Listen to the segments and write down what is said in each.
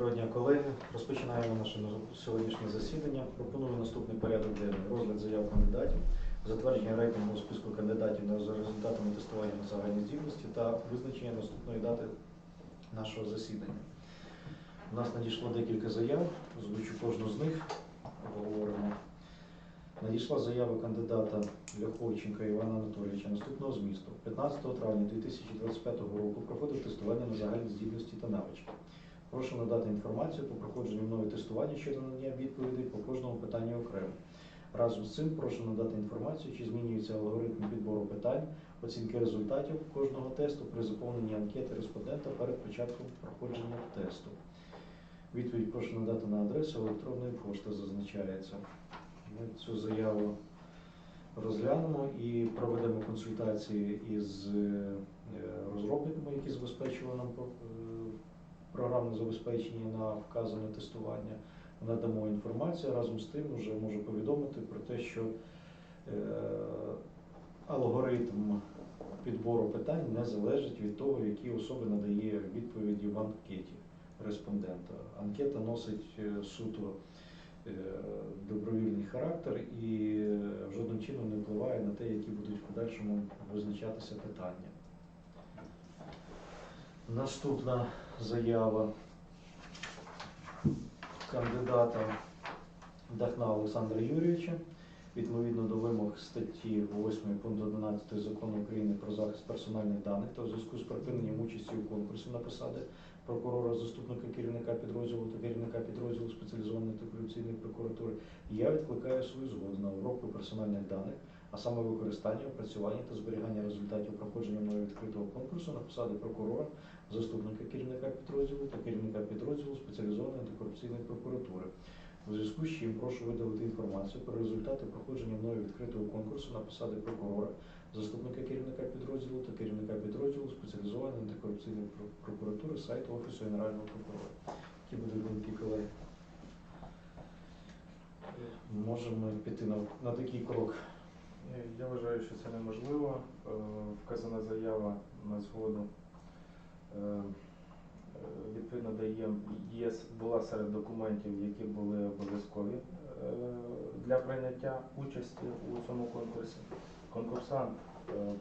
Доброго дня, колеги. Розпочинаємо наше сьогоднішнє засідання. Пропоную наступний порядок денний. Розгляд заяв кандидатів, затвердження рейтингового списку кандидатів за результатами тестування на загальні здібності та визначення наступної дати нашого засідання. У нас надійшло декілька заяв, озвучу кожну з них, обговоримо. Надійшла заява кандидата Ляховченка Івана Анатолійовича наступного змісту. 15 травня 2025 року проходив тестування на загальні здібності та навички. Прошу надати інформацію по проходженню мною тестування щодо надання відповідей по кожному питанню окремо. Разом з цим прошу надати інформацію, чи змінюється алгоритм підбору питань, оцінки результатів кожного тесту при заповненні анкети респондента перед початком проходження тесту. Відповідь прошу надати на адресу електронної пошти зазначається. Ми цю заяву розглянемо і проведемо консультації із е, розробниками, які забезпечували нам е, програмне забезпечення на вказане тестування. Надамо інформацію разом з тим, вже можу повідомити про те, що е, алгоритм підбору питань не залежить від того, які особи надає відповіді в анкеті респондента. Анкета носить е, суто е, добровільний характер і жодним чином не впливає на те, які будуть в подальшому визначатися питання. Наступна заява кандидата Дахна Олександра Юрійовича. Відповідно до вимог статті 8 пункту 11 закону України про захист персональних даних та в зв'язку з припиненням участі у конкурсі на посади прокурора, заступника керівника підрозділу та керівника підрозділу спеціалізованої антикорупційної прокуратури, я відкликаю свою згоду на обробку персональних даних, а саме використання, опрацювання та зберігання результатів проходження мною відкритого конкурсу на посади прокурора, заступника керівника підрозділу та керівника підрозділу спеціалізованої антикорупційної прокуратури. У зв'язку з чим прошу видалити інформацію про результати проходження мною відкритого конкурсу на посади прокурора, заступника керівника підрозділу та керівника підрозділу спеціалізованої антикорупційної прокуратури сайту Офісу Генерального прокурора. Які будуть думки колеги? Можемо піти на, на такий крок. Я вважаю, що це неможливо. Е, Вказана заява на згоду е, е, відповідно дає є була серед документів, які були обов'язкові для прийняття участі у цьому конкурсі. Конкурсант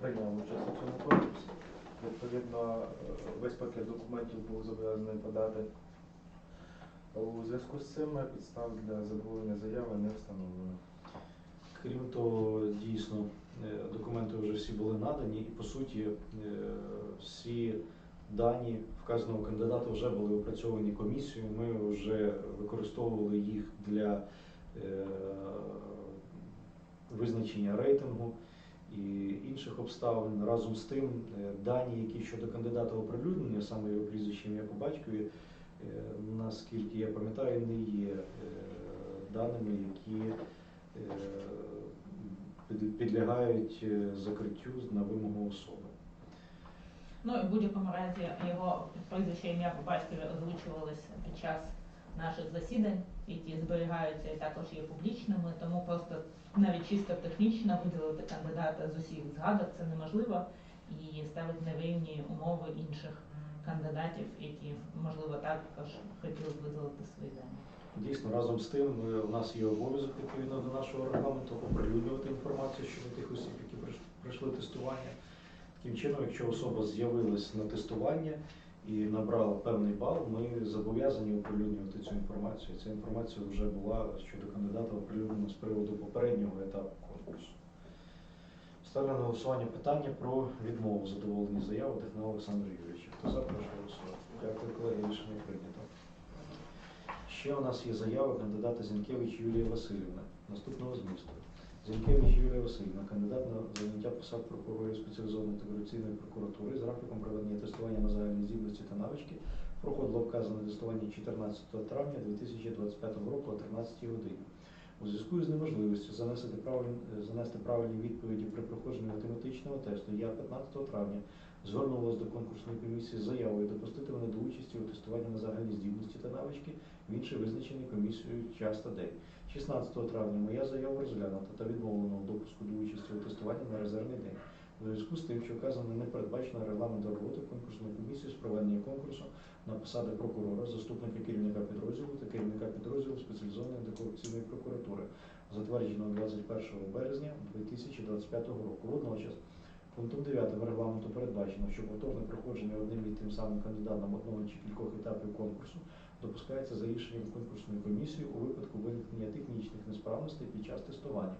прийняв участь у цьому конкурсі. Відповідно, весь пакет документів був зобов'язаний подати. У зв'язку з цим підстав для задоволення заяви не встановлено. Крім того, дійсно, е, документи вже всі були надані, і по суті е, всі дані вказаного кандидата вже були опрацьовані комісією. Ми вже використовували їх для е, визначення рейтингу і інших обставин. Разом з тим, дані, які щодо кандидата оприлюднені, саме його прізвище ім'я по батькові, наскільки я пам'ятаю, не є даними, які підлягають е, закриттю на вимогу особи. Ну і в будь-якому разі його прізвище ім'я по батькові озвучувалися під час наших засідань, які зберігаються і також є публічними, тому просто навіть чисто технічно виділити кандидата з усіх згадок це неможливо і ставить невинні умови інших кандидатів, які можливо також хотіли б виділити свої дані. Дійсно, разом з тим, е, у нас є обов'язок відповідно до нашого регламенту оприлюднювати інформацію щодо тих осіб, які пройшли тестування. Таким чином, якщо особа з'явилась на тестування і набрала певний бал, ми зобов'язані оприлюднювати цю інформацію. Ця інформація вже була щодо кандидата оприлюднена з приводу попереднього етапу конкурсу. Ставлю на голосування питання про відмову задоволення заяви Техна Олександра Юрійовича. Хто за, прошу голосувати. Дякую, колеги, рішення прийнято. Ще у нас є заява кандидата Зінкевич Юлія Васильівна. Наступного змісту. Зінкевич Юлія Васильівна, кандидат на заняття посад прокурорів спеціалізованої антикорупційної прокуратури з графіком проведення тестування на загальні здібності та навички проходило вказане тестування 14 травня 2025 року о 13 годині. У зв'язку з неможливістю занести правильні, занести правильні відповіді при проходженні математичного тесту, я 15 травня звернулася до конкурсної комісії з заявою допустити мене до участі у тестуванні на загальні здібності та навички в інший визначений комісією час та день. 16 травня моя заява розглянута та відмовлено в допуску до участі у тестуванні на резервний день. У зв'язку з тим, що вказано не передбачено регламенту роботи конкурсної комісії з проведення конкурсу на посади прокурора, заступника керівника підрозділу та керівника підрозділу спеціалізованої антикорупційної прокуратури, затвердженого 21 березня 2025 року. Водночас пунктом 9 регламенту передбачено, що повторне проходження одним і тим самим кандидатом одного чи кількох етапів конкурсу допускається за рішенням конкурсної комісії у випадку виникнення технічних несправностей під час тестування.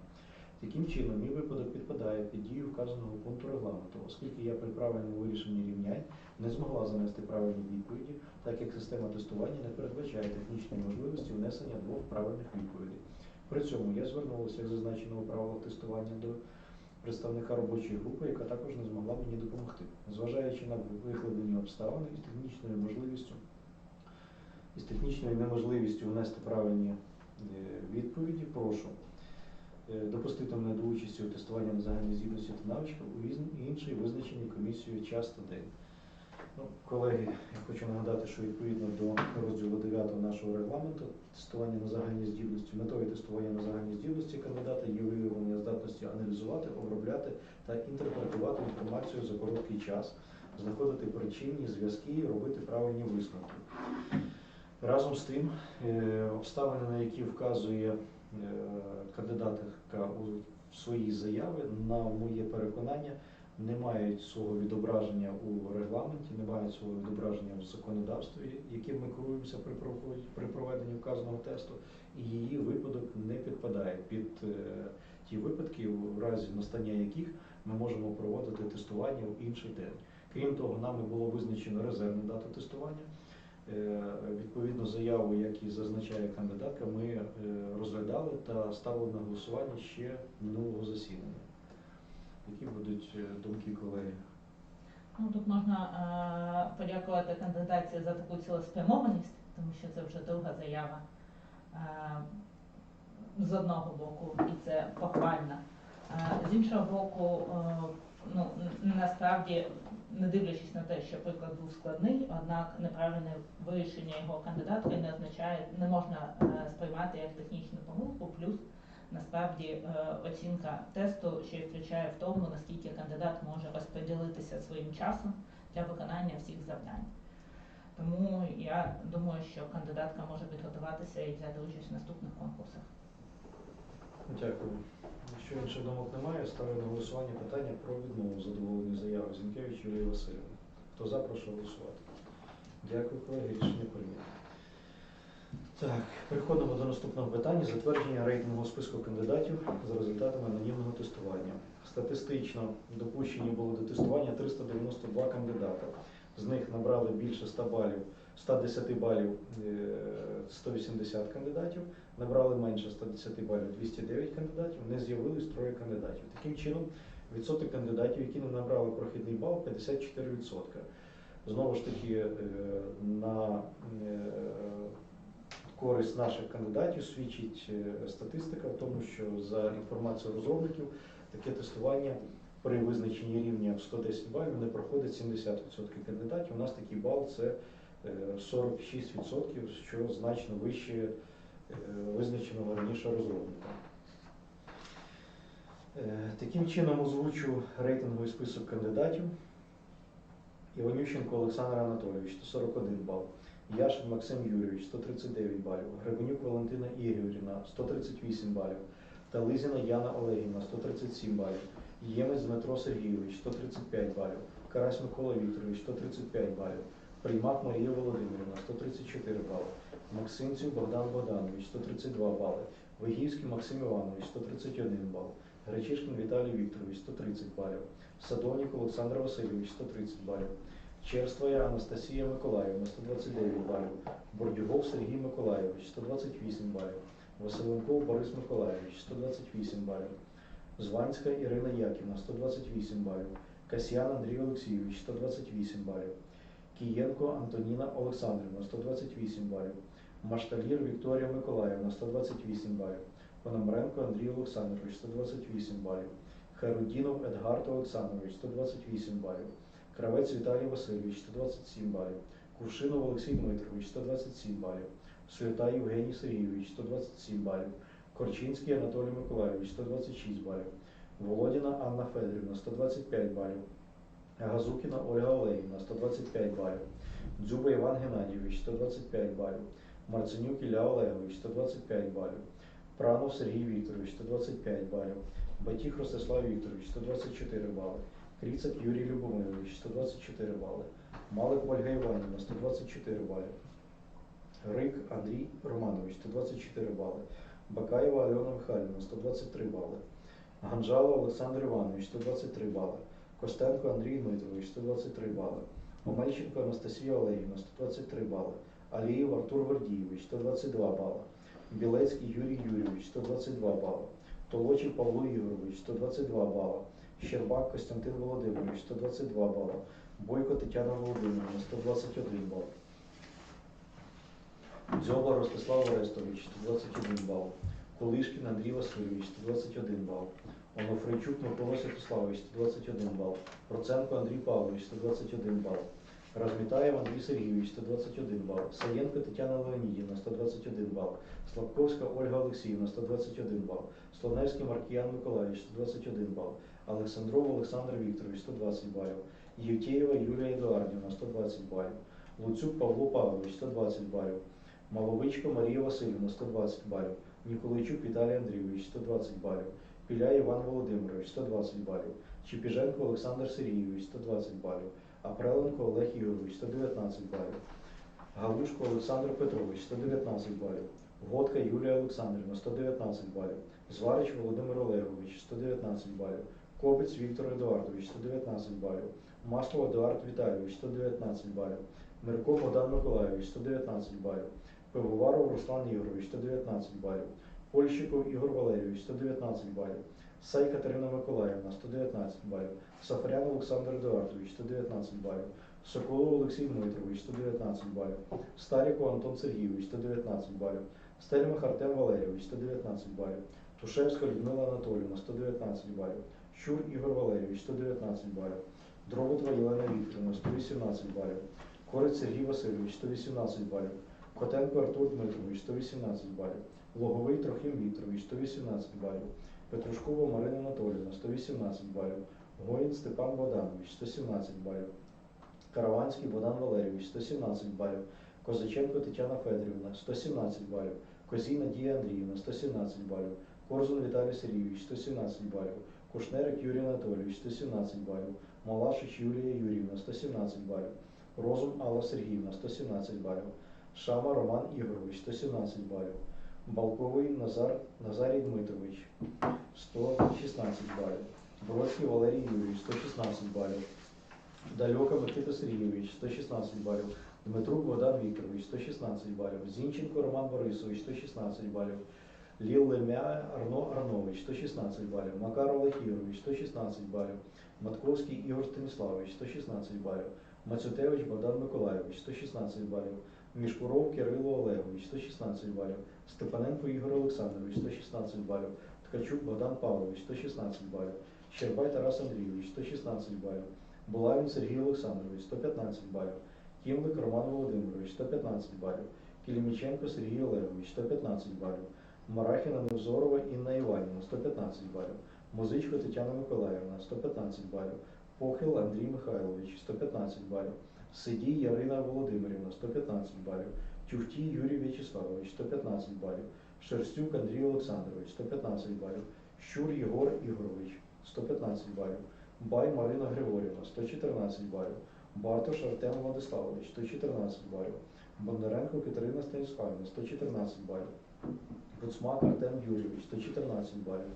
Таким чином, мій випадок підпадає під дію вказаного пункту регламенту, оскільки я при правильному вирішенні рівнянь не змогла занести правильні відповіді, так як система тестування не передбачає технічної можливості внесення двох правильних відповідей. При цьому я звернулася, як зазначено у правилах тестування, до представника робочої групи, яка також не змогла мені допомогти. Зважаючи на викладені обставини і технічною можливістю із технічною неможливістю внести правильні е, відповіді, прошу е, допустити мене до участі у тестуванні на загальній здібності та навичках у інший визначений комісією час та день. Ну, колеги, я хочу нагадати, що відповідно до розділу 9 нашого регламенту тестування на загальні здібності, метою тестування на загальні здібності кандидата є виявлення здатності аналізувати, обробляти та інтерпретувати інформацію за короткий час, знаходити причинні зв'язки і робити правильні висновки. Разом з тим, е, обставини, на які вказує е, кандидатка у своїй заяві, на моє переконання, не мають свого відображення у регламенті, не мають свого відображення в законодавстві, яким ми керуємося при проведенні вказаного тесту, і її випадок не підпадає під е, ті випадки, в разі настання яких ми можемо проводити тестування в інший день. Крім того, нами було визначено резервну дату тестування. Е, Відповідно, заяву, як і зазначає кандидатка, ми е, розглядали та ставили на голосування ще минулого засідання. Які будуть е, думки колеги? Ну тут можна подякувати кандидатці за таку цілеспрямованість, тому що це вже друга заява з одного боку, і це похвально. З іншого боку, ну насправді, не дивлячись на те, що приклад був складний, однак неправильне вирішення його кандидатки не означає, не можна е, сприймати як технічну помилку, плюс насправді е, оцінка тесту ще й включає в тому, наскільки кандидат може розподілитися своїм часом для виконання всіх завдань. Тому я думаю, що кандидатка може підготуватися і взяти участь в наступних конкурсах. Дякую. Якщо інших думок немає, ставлю на голосування питання про відмову задоволеної заяви Зінкевич Юлії Васильівни. Хто за, прошу голосувати. Дякую, колеги. Рішення прийнято. Так, переходимо до наступного питання. Затвердження рейтингового списку кандидатів за результатами анонімного тестування. Статистично допущені було до тестування 392 кандидата. З них набрали більше 100 балів, 110 балів е, 180 кандидатів, набрали менше 110 балів 209 кандидатів, не з'явилось троє кандидатів. Таким чином, відсоток кандидатів, які не набрали прохідний бал, 54%. Знову ж таки, е, на е, користь наших кандидатів свідчить е, статистика в тому, що за інформацією розробників таке тестування при визначенні рівня в 110 балів не проходить 70% кандидатів. У нас такий бал це е, 46%, що значно вище визначеного раніше розробника. Е, Таким чином озвучу рейтинговий список кандидатів. Іванющенко Олександр Анатолійович 141 бал. Яшин Максим Юрійович 139 балів. Гребенюк Валентина Ігорівна 138 балів. Тализіна Яна Олегівна 137 балів. Ємець Дмитро Сергійович 135 балів. Карась Микола Вікторович 135 балів. Приймак Марія Володимирівна 134 бали. Максимців Богдан Богданович 132 бали. Вигівський Максим Іванович 131 бал. Гречишкін Віталій Вікторович 130 балів. Садовник Олександр Васильович 130 балів. Черствая Анастасія Миколаївна 129 балів. Бордюгов Сергій Миколайович 128 балів. Василенков Борис Миколайович 128 балів. Званська Ірина Яківна 128 балів. Касьян Андрій Олексійович 128 балів. Кієнко Антоніна Олександрівна 128 балів. Машталір Вікторія Миколаївна 128 балів. Пономаренко Андрій Олександрович 128 балів. Харудінов Едгард Олександрович 128 балів. Кравець Віталій Васильович 127 балів. Кувшинов Олексій Дмитрович 127 балів. Слюта Євгеній Сергійович 127 балів. Корчинський Анатолій Миколайович 126 балів. Володіна Анна Федорівна 125 балів. Газукіна Ольга Олегівна 125 балів. Дзюба Іван Геннадійович 125 балів. Марценюк Ілля Олегович 125 балів. Пранов Сергій Вікторович 125 балів. Батіх Ростислав Вікторович 124 бали. Кріцак Юрій Любомирович 124 бали. Малик Ольга Іванівна 124 бали. Рик Андрій Романович 124 бали. Бакаєва Альона Михайлівна 123 бали. Ганжала Олександр Іванович 123 бали. Костенко Андрій Дмитрович 123 бали. Омельченко Анастасія Олегівна 123 бали. Алієв Артур Гордійович 122 бали. Білецький Юрій Юрійович 122 бали. Толочів Павло Ігорович 122 бали. Щербак Костянтин Володимирович 122 бали. Бойко Тетяна Володимирівна 121 бал. Дзьоба Ростислав Орестович 121 бал. Кулишкін Андрій Васильович 121 бал. Онофрейчук Микола Святославович 121 бал. Проценко Андрій Павлович 121 бал. Размітаєв Андрій Сергійович 121 бал. Саєнко Тетяна Леонідівна 121 бал. Слабковська Ольга Олексіївна 121 бал. Слоневський Маркіян Миколаївич 121 бал. Олександров Олександр Вікторович 120 балів. Євтєєва Юлія Едуардівна 120 балів. Луцюк Павло Павлович 120 балів. Маловичко Марія Васильівна 120 балів. Ніколайчук Віталій Андрійович 120 балів. Піля Іван Володимирович 120 балів. Чепіженко Олександр Сергійович 120 балів. Апреленко Олег Ігорович 119 балів. Галушко Олександр Петрович 119 балів. Годка Юлія Олександрівна 119 балів. Зварич Володимир Олегович 119 балів. Кобець Віктор Едуардович 119 балів. Масло Едуард Віталійович 119 балів. Мирко Богдан Миколайович 119 балів. Пивоваров Руслан Ігорович 119 балів. Польщиков Ігор Валерійович 119 балів. Сай Катерина Миколаївна 119 балів. Сафарян Олександр Едуардович 119 балів. Соколов Олексій Дмитрович 119 балів. Старіков Антон Сергійович 119 балів. Стельмах Артем Валерійович 119 балів. Тушевська Людмила Анатоліївна 119 балів. Щур Ігор Валерійович 119 балів. Дроботва Єлена Вікторівна 118 балів. Корець Сергій Васильович 118 балів. Котенко Артур Дмитрович 118 балів. Логовий Трохим Вікторович 118 балів. Петрушкова Марина Анатоліївна 118 балів. Гоїн Степан Богданович 117 балів. Караванський Богдан Валерійович 117 балів. Козаченко Тетяна Федорівна 117 балів. Козій Надія Андріївна 117 балів. Корзун Віталій Сергійович 117 балів. Кушнерик Юрій Анатолійович 117 балів. Малашич Юлія Юріївна 117 балів. Розум Алла Сергіївна 117 балів. Шама Роман Ігорович 117 балів. Балковий Назар Назарій Дмитрович 116 балів. Бродський Валерій Юрійович 116 балів. Дальока Микита Сергійович 116 балів. Дмитрук Богдан Вікторович 116 балів. Зінченко Роман Борисович 116 балів. Ліл Лемя Арно Арнович 116 балів. Макар Олег Ігорович 116 балів. Матковський Ігор Станіславович 116 балів. Мацютевич Богдан Миколайович 116 балів. Мішкуров Кирило Олегович 116 балів. Степаненко Ігор Олександрович 116 балів. Ткачук Богдан Павлович 116 балів. Щербай Тарас Андрійович 116 балів. Булавін Сергій Олександрович 115 балів. Кімлик Роман Володимирович 115 балів. Кіліміченко Сергій Олегович 115 балів. Марахіна Невзорова Інна Іванівна 115 балів. Музичко Тетяна Миколаївна 115 балів. Похил Андрій Михайлович 115 балів. Сидій Ярина Володимирівна 115 балів. Тюхтій Юрій В'ячеславович 115 балів. Шерстюк Андрій Олександрович 115 балів. Щур Єгор Ігорович 115 балів. Бай Марина Григорівна 114 балів. Бартош Артем Владиславович 114 балів. Бондаренко Катерина Станіславівна 114 балів. Гуцмак Артем Юрійович 114 балів.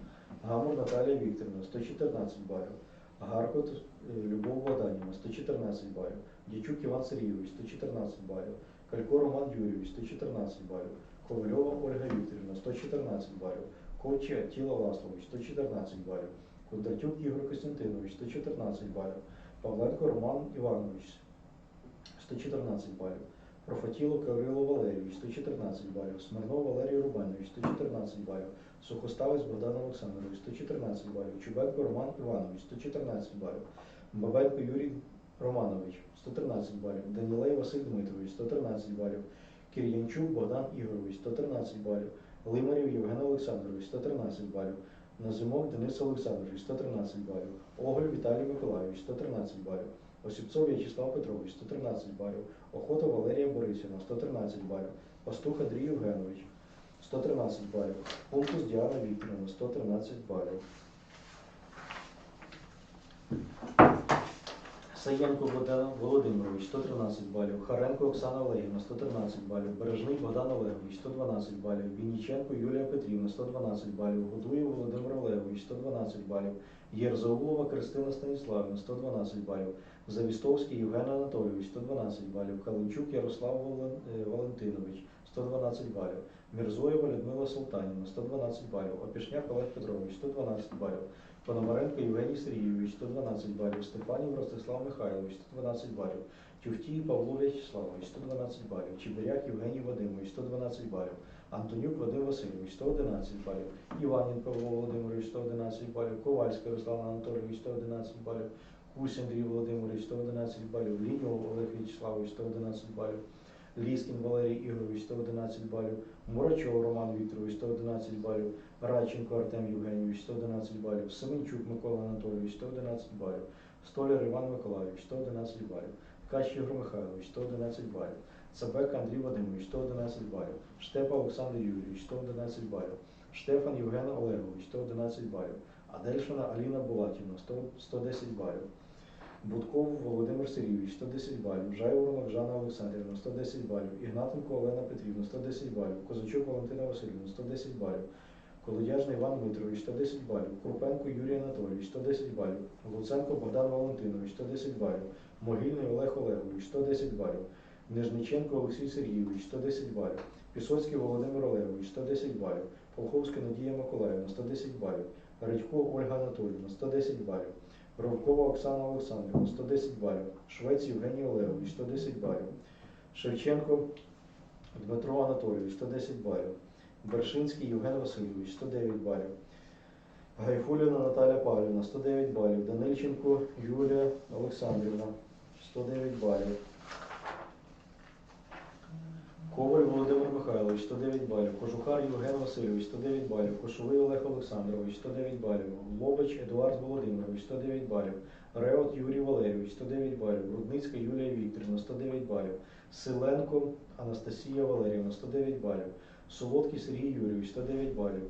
Гамур Наталія Вікторівна 114 балів. Гаркот е, Любов Богданівна 114 балів. Дячук Іван Сергійович 114 балів. Калько Роман Юрійович 114 балів. Ковальова Ольга Вікторівна 114 балів. Ковча Тіла Ласлович 114 балів. Кондратюк Ігор Костянтинович 114 балів. Павленко Роман Іванович 114 балів. Профатіло Кирило Валерійович 114 балів. Смирнов Валерій Рубанович 114 балів. Сухоставець Богдан Олександрович 114 балів. Чубенко Роман Іванович 114 балів. Бабенко Юрій Романович 113 балів. Данілей Василь Дмитрович 113 балів. Кир'янчук Богдан Ігорович 113 балів. Лимарів Євген Олександрович 113 балів. Назимок Денис Олександрович 113 балів, Оголь Віталій Миколайович 113 балів, Осіпцов В'ячеслав Петрович 113 балів, Охота Валерія Борисівна 113 балів, Пастух Андрій Євгенович 113 балів, Пунктус Діана Вікторівна 113 балів. Саєнко Володимирович 113 балів, Харенко Оксана Олегівна 113 балів, Бережний Богдан Олегович 112 балів, Вінніченко Юлія Петрівна 112 балів, Годуєв Володимир Олегович 112 балів, Єрзаулова Кристина Станіславівна 112 балів, Завістовський Євген Анатолійович 112 балів, Калинчук Ярослав е, Валентинович 112 балів, Мірзоєва Людмила Султанівна 112 балів, Опішняк Олег Петрович 112 балів, Пономаренко Євгеній Сергійович 112 балів, Степанів Ростислав Михайлович 112 балів, Тюхтій Павло В'ячеславович 112 балів, Чебиряк Євгеній Вадимович 112 балів, Антонюк Вадим Васильович 111 балів, Іванін Павло Володимирович 111 балів, Ковальський Руслан Анатолійович 111 балів, Кусь Андрій Володимирович 111 балів, Ліньов Олег В'ячеславович 111 балів, Ліскін Валерій Ігорович 111 балів, Мурачов Роман Вікторович 111 балів, Радченко Артем Євгенійович 111 балів, Семенчук Микола Анатолійович 111 балів, Столяр Іван Миколайович 111 балів, Ткач Ігор Михайлович 111 балів, Цабек Андрій Вадимович 111 балів, Штепа Олександр Юрійович 111 балів, Штефан Євген Олегович 111 балів, Адельшина Аліна Булатівна 110 балів. Будков Володимир Сергійович 110 балів, Жайворонок Жанна Олександрівна 110 балів, Ігнатенко Олена Петрівна 110 балів, Козачук Валентина Васильівна 110 балів, Колодяжний Іван Дмитрович 110 балів, Крупенко Юрій Анатолійович 110 балів, Луценко Богдан Валентинович 110 балів, Могильний Олег Олегович 110 балів, Нижниченко Олексій Сергійович 110 балів, Пісоцький Володимир Олегович 110 балів, Полховська Надія Миколаївна 110 балів, Радько Ольга Анатоліївна 110 балів, Ровкова Оксана Олександрівна 110 балів, Швець Євгеній Олегович 110 балів, Шевченко Дмитро Анатолійович 110 балів, Бершинський Євген Васильович 109 балів, Гайфуліна Наталя Павлівна 109 балів, Данильченко Юлія Олександрівна 109 балів. Коваль Володимир Михайлович 109 балів, Кожухар Євген Васильович 109 балів, Кошовий Олег Олександрович 109 балів, Лобич Едуард Володимирович 109 балів, Реот Юрій Валерійович 109 балів, Рудницька Юлія Вікторівна 109 балів, Силенко Анастасія Валеріївна 109 балів, Солодкий Сергій Юрійович 109 балів,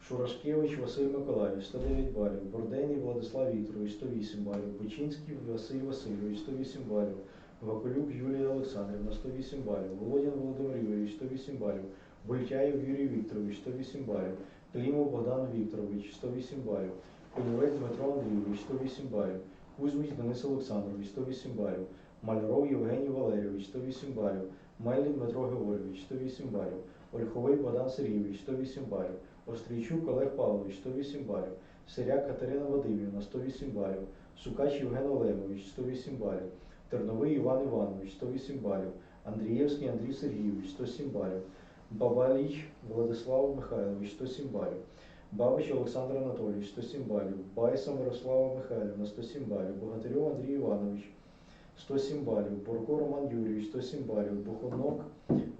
Шурашкевич Василь Миколаївич 109 балів, Борденій Владислав Вікторович 108 балів, Бучинський Василь Васильович 108 балів, Вакулюк Юлія Олександрівна 108 балів, Володін Володимир Юрійович 108 балів, Бультяєв Юрій Вікторович 108 балів, Клімов Богдан Вікторович 108 балів, Конюрець Дмитро Андрійович 108 балів, Кузьміч Денис Олександрович 108 балів, Маляров Євгеній Валерійович 108 балів, Мельник Дмитро Георгійович 108 балів, Ольховий Богдан Сергійович 108 балів, Острійчук Олег Павлович 108 балів, Сиряк Катерина Вадимівна 108 балів, Сукач Євген Олегович 108 балів, Терновий Іван Іванович 108 балів, Андрієвський Андрій Сергійович 107 балів, Бабаліч Владислав Михайлович 107 балів, Бабич Олександр Анатолійович 107 балів, Байса Мирослава Михайлівна 107 балів, Богатирьов Андрій Іванович 107 балів, Бурко Роман Юрійович 107 балів, Буховнок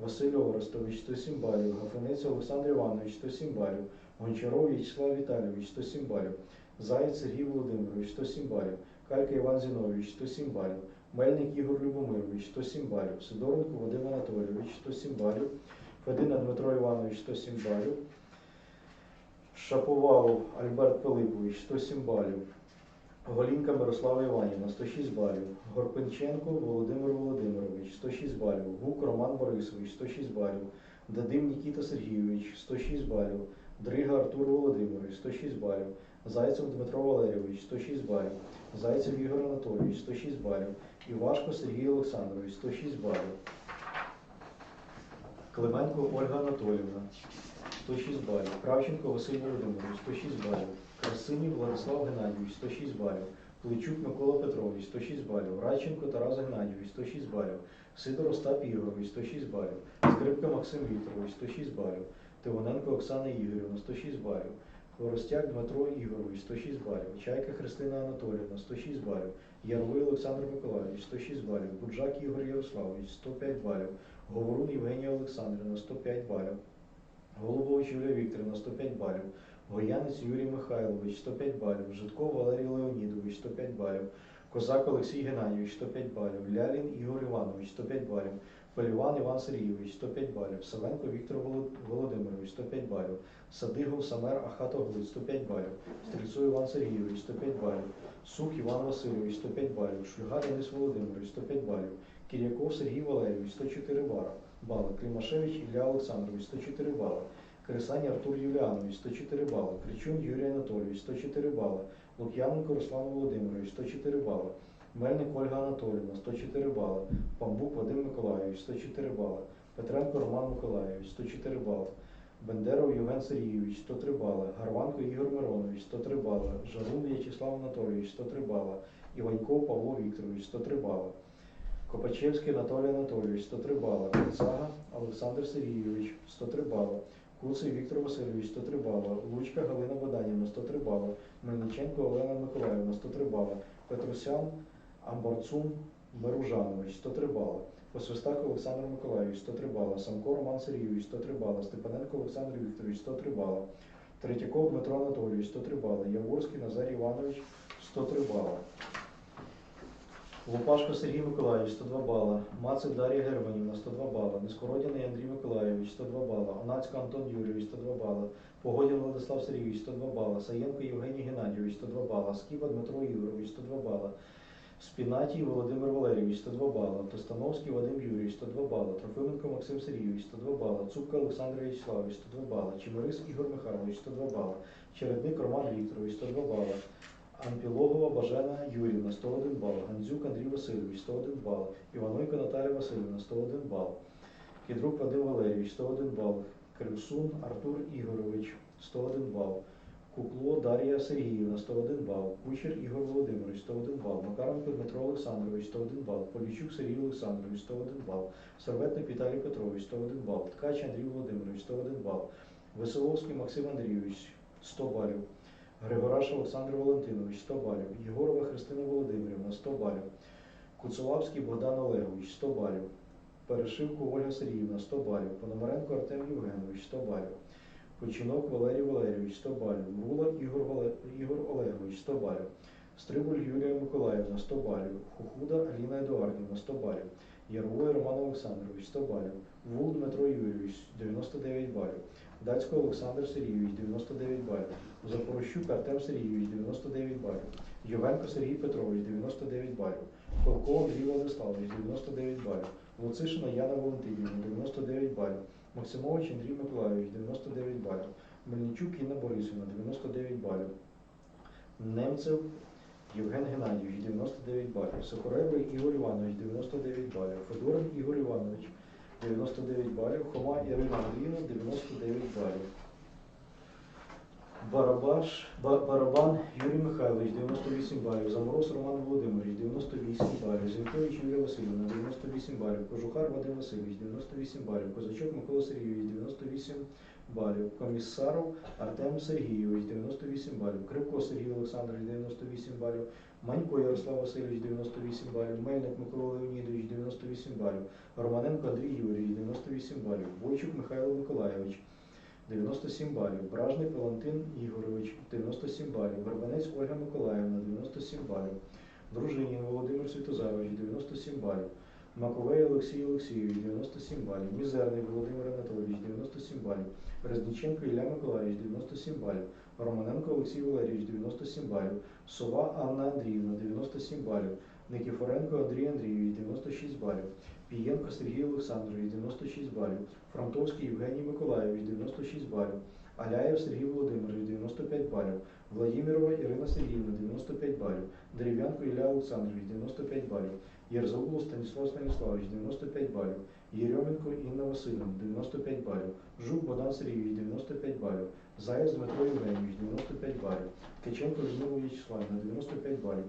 Василь Орестович 107 балів, Гафанець Олександр Іванович 107 балів, Гончаров В'ячеслав Віталійович 107 балів, Заєць Сергій Володимирович 107 балів, Калька Іван Зінович 107 балів, Мельник Ігор Любомирович 107 балів, Сидоренко Вадим Анатолійович 107 балів, Федина Дмитро Іванович 107 балів, Шаповалов Альберт Пилипович 107 балів, Голінка Мирослава Іванівна 106 балів, Горпенченко Володимир Володимирович 106 балів, Гук Роман Борисович 106 балів, Дадим Нікіта Сергійович 106 балів, Дрига Артур Володимирович 106 балів, Зайцев Дмитро Валерійович 106 балів, Зайцев Ігор Анатолійович 106 балів, Івашко Сергій Олександрович 106 балів, Клименко Ольга Анатолівна 106 балів, Кравченко Василь Володимирович 106 балів, Красинів Владислав Геннадійович 106 балів, Плечук Микола Петрович 106 балів, Радченко Тарас Геннадійович 106 балів, Сидор Остап Ігорович 106 балів, Скрипка Максим Вікторович 106 балів, Тивоненко Оксана Ігорівна 106 балів, Хворостяк Дмитро Ігорович 106 балів, Чайка Христина Анатоліївна 106 балів, Яровий Олександр Миколаївич 106 балів, Буджак Ігор Ярославович 105 балів, Говорун Євгенія Олександрівна 105 балів, Голубович Юлія Вікторівна 105 балів, Гоянець Юрій Михайлович 105 балів, Житков Валерій Леонідович 105 балів, Козак Олексій Геннадійович 105 балів, Лялін Ігор Іванович 105 балів, Поліван Іван Сергійович 105 балів, Савенко Віктор Володимирович 105 балів, Садигов Самер Ахатоглит 105 балів, Стрільцов Іван Сергійович 105 балів, Сух Іван Васильович 105 балів, Шульга Денис Володимирович 105 балів, Кіряков Сергій Валерійович 104 бара, бали, Клімашевич Ілля Олександрович 104 бали, Крисані Артур Юліанович 104 бали, Кричун Юрій Анатолійович 104 бали, Лук'яненко Руслан Володимирович 104 бали, Мельник Ольга Анатоліївна 104 бали, Памбук Вадим Миколайович 104 бали, Петренко Роман Миколайович 104 бали, Бендеров Євген Сергійович 103 бали, Гарванко Ігор Миронович 103 бали, Жарун В'ячеслав Анатолійович 103 бали, Іваньков Павло Вікторович 103 бали. Копачевський Анатолій Анатолійович 103 бали, Коцага Олександр Сергійович 103 бали, Куций Віктор Васильович 103 бали, Лучка Галина Богданівна 103 бали, Мельниченко Олена Миколаївна 103 бали, Петросян Амбарцун Меружанович 103 бали, Посвистак Олександр Миколаївич 103 бали, Самко Роман Сергійович 103 бали, Степаненко Олександр Вікторович 103 бали, Третьяков Дмитро Анатолійович 103 бали, Яворський Назарій Іванович 103 бали. Лопашко Сергій Миколаївич 102 бала, Мацик Дар'я Германівна 102 бала, Нескородяний Андрій Миколаївич 102 бала, Онацько Антон Юрійович 102 бала, Погодін Владислав Сергійович 102 бала, Саєнко Євгеній Геннадійович 102 бала, Скіба Дмитро Юрович 102 бала, Спінатій Володимир Валерійович 102 бала, Тостановський Вадим Юрійович 102 бала, Трофименко Максим Сергійович 102 бала, Цупка Олександр Вячеславович 102 бала, Чемерис Ігор Михайлович 102 бала, Чередник Роман Вікторович 102 бала, Ампілогова Бажена Юрівна 101 бал, Гандзюк Андрій Васильович 101 бал, Іванойко Наталія Васильівна 101 бал, Кідрук Вадим Валерійович 101 бал, Кривсун Артур Ігорович 101 бал, Кукло Дар'я Сергіївна 101 бал, Кучер Ігор Володимирович 101 бал, Макаренко Дмитро Олександрович 101 бал, Полічук Сергій Олександрович 101 бал, Серветник Віталій Петрович 101 бал, Ткач Андрій Володимирович 101 бал, Веселовський Максим Андрійович 100 балів. Григораш Олександр Валентинович 100 балів, Єгорова Христина Володимирівна 100 балів, Куцулавський Богдан Олегович 100 балів, Перешивко Ольга Сергіївна 100 балів, Пономаренко Артем Євгенович 100 балів, Починок Валерій Валерійович 100 балів, Рула Ігор, Вале... Ігор Олегович 100 балів, Стрибуль Юлія Миколаївна 100 балів, Хухуда Аліна Едуардівна 100 балів, Яровой Роман Олександрович 100 балів, Вул Дмитро Юрійович 99 балів, Дацько Олександр Сергійович 99 балів, Запорощук Артем Сергійович 99 балів, Йовенко Сергій Петрович 99 балів, Полков Андрій Владиславович 99 балів, Луцишина Яна Валентинівна 99 балів, Максимович Андрій Миколайович 99 балів, Мельничук Інна Борисівна 99 балів, Немцев Євген Геннадійович 99 балів, Сокоребий Ігор Іванович 99 балів, Федорин Ігор Іванович 99 балів, Хома Ірина Андріївна 99 балів. Барабаш, Барабан Юрій Михайлович 98 балів, Замороз Роман Володимирович 98 балів, Зінкович Юрій Васильівна 98 балів, Кожухар Вадим Васильович 98 балів, Козачок Микола Сергійович 98 балів, Комісаров Артем Сергійович 98 балів, Кривко Сергій Олександрович 98 балів, Манько Ярослав Васильович 98 балів, Мельник Микола Леонідович 98 балів, Романенко Андрій Юрійович 98 балів, Бойчук Михайло Миколайович 97 балів, Бражник Валентин Ігорович 97 балів, Вербанець Ольга Миколаївна 97 балів, Дружинін Володимир Святозарович 97 балів, Маковей Олексій Олексійович 97 балів, Мізерний Володимир Анатолійович 97 балів, Резниченко Ілля Миколаївич 97 балів, Романенко Олексій Валерійович 97 балів, Сова Анна Андріївна 97 балів, Никіфоренко Андрій Андрійович 96 балів, Пієнко Сергій Олександрович 96 балів, Фронтовський Євгеній Миколайович 96 балів, Аляєв Сергій Володимирович 95 балів, Владимирова Ірина Сергіївна 95 балів, Дерев'янко Ілля Олександрович 95 балів, Єрзаулов Станіслав Станіславович 95 балів, Єрьоменко Інна Васильівна 95 балів, Жук Богдан Сергійович 95 балів, Заєць Дмитро Євгенійович 95 балів, Ткаченко Людмила Вячеславівна 95 балів,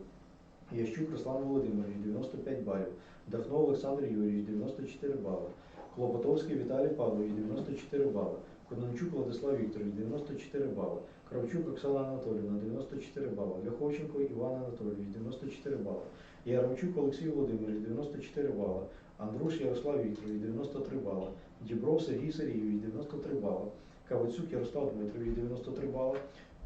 Ящук Руслан Володимирович 95 балів, Дахно Олександр Юрійович 94 бали, Клопотовський Віталій Павлович 94 бали, Конончук Владислав Вікторович 94 бали, Кравчук Оксана Анатоліївна 94 бали, Ляховченко Іван Анатолійович 94 бали, Яремчук Олексій Володимирович 94 бали, Андруш Ярослав Вікторович 93 бали, Дібров Сергій Сергійович 93 бали, Кавицюк Ярослав Дмитрович 93 бали,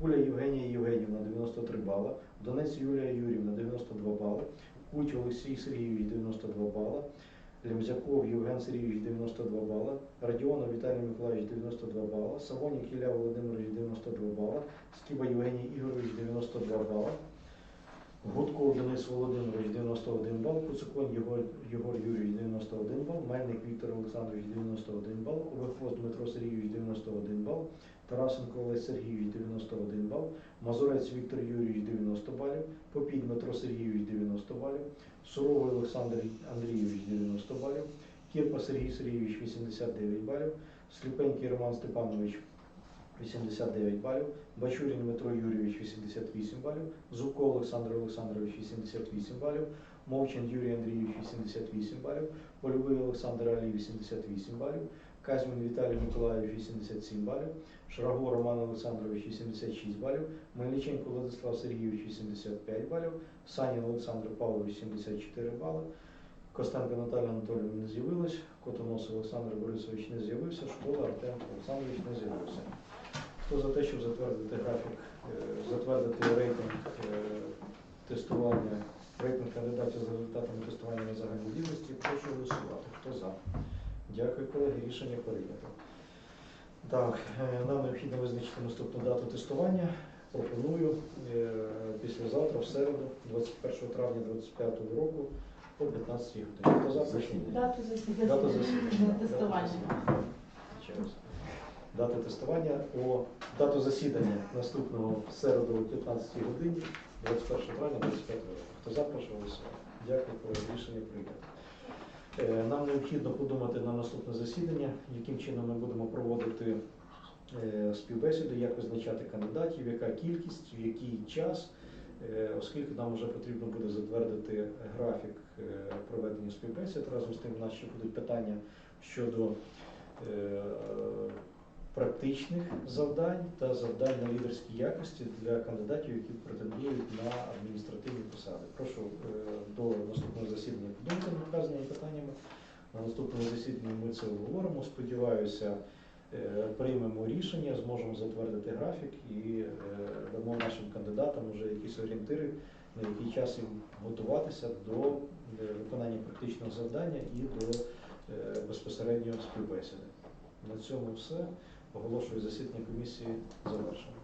Куля Євгенія Євгенівна 93 бали, Донець Юлія Юрівна 92 бали, Куть Олексій Сергійович 92 бали, Лемзяков Євген Сергійович 92 бали, Радіонов Віталій Миколаївич 92 бали, Савонік Ілля Володимирович 92 бали, Скіба Євгеній Ігорович 92 бали, Гудков Денис Володимирович 91 бал, Куцуконь Єгор, Єгор Юрійович 91 бал, Мельник Віктор Олександрович 91 бал, Оберхвост Дмитро Сергійович 91 бал, Тарасенко Олесь Сергійович 91 бал, Мазурець Віктор Юрійович 90 балів, Попій Дмитро Сергійович 90 балів, Суровий Олександр Андрійович 90 балів, Кірпа Сергій Сергійович 89 балів, Сліпенький Роман Степанович 89 балів, Бачурін Дмитро Юрійович 88 балів, Зубко Олександр Олександрович 88 балів, Мовчин Юрій Андрійович 88 балів, Польовий Олександр Алі 88 балів, Казьмін Віталій Миколаївич 87 балів, Шраго Роман Олександрович 86 балів, Мельниченко Владислав Сергійович 85 балів, Санін Олександр Павлович 74 бали, Костенко Наталя Анатолійовна не з'явилась, Котонос Олександр Борисович не з'явився, Школа Артем Олександрович не з'явився. Хто за те, щоб затвердити графік, е, затвердити рейтинг е, тестування, рейтинг кандидатів за результатами тестування на загальній дільності, прошу голосувати. Хто за? Дякую, колеги. Рішення прийнято. Так, е, нам необхідно визначити наступну дату тестування. Пропоную післязавтра, в середу, 21 травня 2025 року, о 15 годині. Хто за? прошу голосувати. Дату засідання. Дата засідання. Тестування. Ще Дата тестування о дату засідання наступного середу о 15 годині 21 травня 25 року. Хто за, голосувати. Дякую, колеги. Рішення прийнято. Е, Нам необхідно подумати на наступне засідання, яким чином ми будемо проводити е, співбесіду, як визначати кандидатів, яка кількість, в який час, Е, оскільки нам вже потрібно буде затвердити графік проведення співбесід. Разом з тим у нас ще будуть питання щодо практичних завдань та завдань на лідерській якості для кандидатів, які претендують на адміністративні посади. Прошу е, до наступного засідання подумати над вказаними питаннями. На наступному засіданні ми це обговоримо. Сподіваюся, е, приймемо рішення, зможемо затвердити графік і е, дамо нашим кандидатам вже якісь орієнтири, на який час їм готуватися до виконання практичного завдання і до безпосередньо співбесіди. На цьому все. Оголошую засідання комісії завершено.